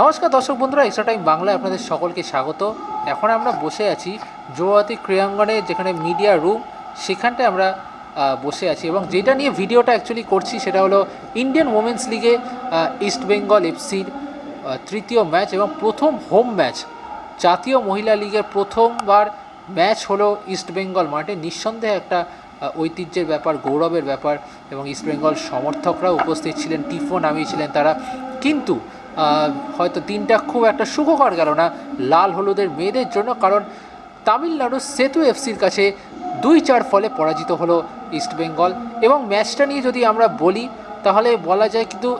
নমস্কার দর্শক বন্ধুরা এক্সট্রা টাইম বাংলায় আপনাদের সকলকে স্বাগত। এখন আমরা বসে আছি যৌবতী ক্রীড়াঙ্গনে, যেখানে মিডিয়া রুম সেখানটায় আমরা বসে আছি এবং যেটা নিয়ে ভিডিওটা অ্যাকচুয়ালি করছি সেটা হলো ইন্ডিয়ান ওমেন্স লিগে ইস্ট বেঙ্গল এফসির তৃতীয় ম্যাচ এবং প্রথম হোম ম্যাচ জাতীয় মহিলা লিগের প্রথমবার ম্যাচ হলো ইস্ট বেঙ্গল মাঠে। নিঃসন্দেহে একটা ঐতিহ্যের ব্যাপার, গৌরবের ব্যাপার এবং ইস্ট বেঙ্গল সমর্থকরাও উপস্থিত ছিলেন টিফও নামিয়েছিলেন তারা। কিন্তু হয়তো দিনটা খুব একটা সুখকর গেল না, লাল হলুদের মেয়েদের জন্য, কারণ তামিলনাড়ুর সেতু এফসির কাছে দুই চার ফলে পরাজিত হলো ইস্ট বেঙ্গল। এবং ম্যাচটা নিয়ে যদি আমরা বলি, তাহলে বলা যায় কিন্তু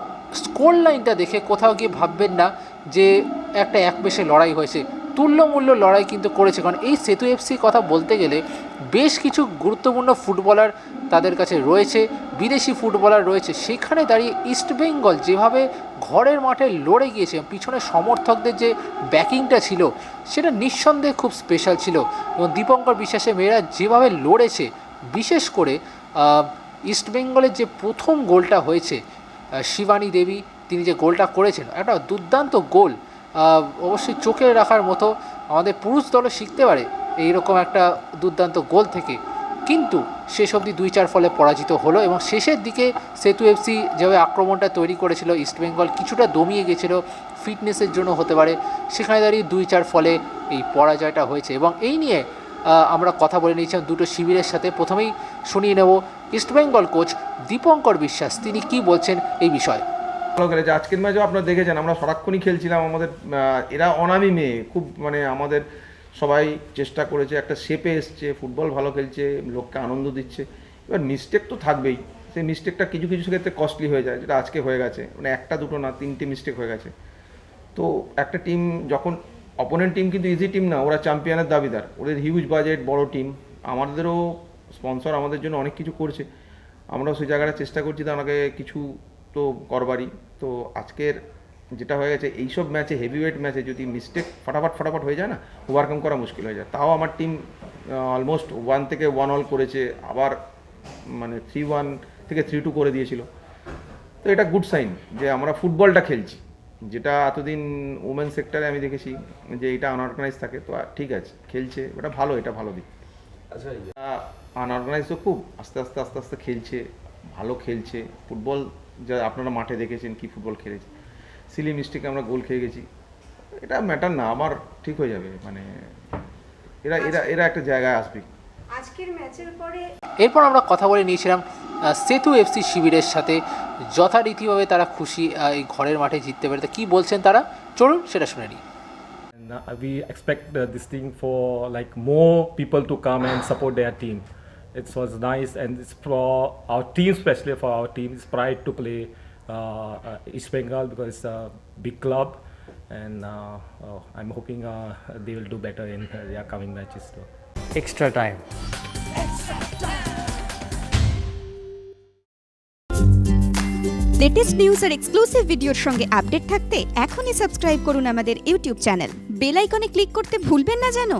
স্কোর লাইনটা দেখে কোথাও গিয়ে ভাববেন না যে একটা এক পেশে লড়াই হয়েছে। তুল্যমূল্য লড়াই কিন্তু করেছে, কারণ এই সেতু এফসি কথা বলতে গেলে বেশ কিছু গুরুত্বপূর্ণ ফুটবলার তাদের কাছে রয়েছে বিদেশি ফুটবলার রয়েছে। সেখানে দাঁড়িয়ে ইস্ট বেঙ্গল যেভাবে ঘরের মাঠে লড়ে গিয়েছে পিছনে সমর্থকদের যে ব্যাকিংটা ছিল সেটা নিঃসন্দেহে খুব স্পেশাল ছিল। এবং দীপঙ্কর বিশ্বাসের মেয়েরা যেভাবে লড়েছে বিশেষ করে আহ, ইস্ট বেঙ্গলের যে প্রথম গোলটা হয়েছে শিবানী দেবী তিনি যে গোলটা করেছেন একটা দুর্দান্ত গোল। অবশ্যই চোখে রাখার মতো আমাদের পুরুষ দলও শিখতে পারে এইরকম একটা দুর্দান্ত গোল থেকে। কিন্তু শেষ অবধি দুই চার ফলে পরাজিত হলো এবং শেষের দিকে সেতু এফসি যেভাবে আক্রমণটা তৈরি করেছিল ইস্টবেঙ্গল কিছুটা দমিয়ে গেছিল ফিটনেসের জন্য হতে পারে। সেখানে দাঁড়িয়ে দুই চার ফলে এই পরাজয়টা হয়েছে এবং এই নিয়ে আমরা কথা বলে নিয়েছিলাম দুটো শিবিরের সাথে। প্রথমেই শুনিয়ে নেব ইস্টবেঙ্গল কোচ দীপঙ্কর বিশ্বাস, তিনি কি বলছেন এই বিষয়ে? ভালো খেলেছে আজকের ম্যাচও আপনারা দেখেছেন, আমরা সারাক্ষণই খেলছিলাম আমাদের এরা অনামি মেয়ে, খুব মানে আমাদের সবাই চেষ্টা করেছে, একটা শেপে এসছে ফুটবল ভালো খেলছে, লোককে আনন্দ দিচ্ছে। এবার মিস্টেক তো থাকবেই। সেই মিস্টেকটা কিছু কিছু ক্ষেত্রে কস্টলি হয়ে যায়, যেটা আজকে হয়ে গেছে। মানে একটা দুটো না, তিনটে মিস্টেক হয়ে গেছে। তো একটা টিম যখন অপোনেন্ট টিম কিন্তু ইজি টিম না, ওরা চ্যাম্পিয়নের দাবিদার। ওদের হিউজ বাজেট বড় টিম আমাদেরও স্পন্সর আমাদের জন্য অনেক কিছু করছে। আমরাও সেই জায়গাটা চেষ্টা করছি তাদেরকে কিছু তো করবারই। তো আজকের যেটা হয়ে গেছে এইসব ম্যাচে হেভিওয়েট ম্যাচে যদি মিস্টেক ফটাফট ফটাফট হয়ে যায় না ওভারকাম করা মুশকিল হয়ে যায়। তাও আমার টিম অলমোস্ট ওয়ান থেকে ওয়ান অল করেছে আবার মানে থ্রি ওয়ান থেকে থ্রি টু করে দিয়েছিল। তো এটা গুড সাইন যে আমরা ফুটবলটা খেলছি। যেটা এতদিন ওমেন সেক্টরে আমি দেখেছি যে এটা আনঅর্গানাইজ থাকে। তো ঠিক আছে খেলছে এটা ভালো এটা ভালো দিক। আচ্ছা আনঅর্গানাইজ তো খুব আস্তে আস্তে আস্তে আস্তে খেলছে ভালো খেলছে। ফুটবল যা আপনারা মাঠে দেখেছেন কি ফুটবল খেলেছে। সিলি মিস্টেকে আমরা গোল খেয়ে গেছি এটা ম্যাটার না আমার ঠিক হয়ে যাবে মানে এরা এরা এরা একটা জায়গায় আসবে আজকের ম্যাচের পরে এরপর আমরা কথা বলে নিয়েছিলাম সেতু এফসি শিবিরের সাথে যথারীতিভাবে তারা খুশি এই ঘরের মাঠে জিততে পারে তা কী বলছেন তারা চলুন সেটা শুনে নিই uh, we expect uh, this thing for like more people to come and support their team. It was nice, and it's for our team, especially for our team. It's pride to play uh, uh, East Bengal because it's a big club, and uh, oh, I'm hoping uh, they will do better in uh, their coming matches too. extra time. Latest news R exclusive ভিডিওর সঙ্গে update থাকতে এখনই subscribe করুন আমাদের YouTube channel bell আইকনে click করতে ভুলবেন না যেন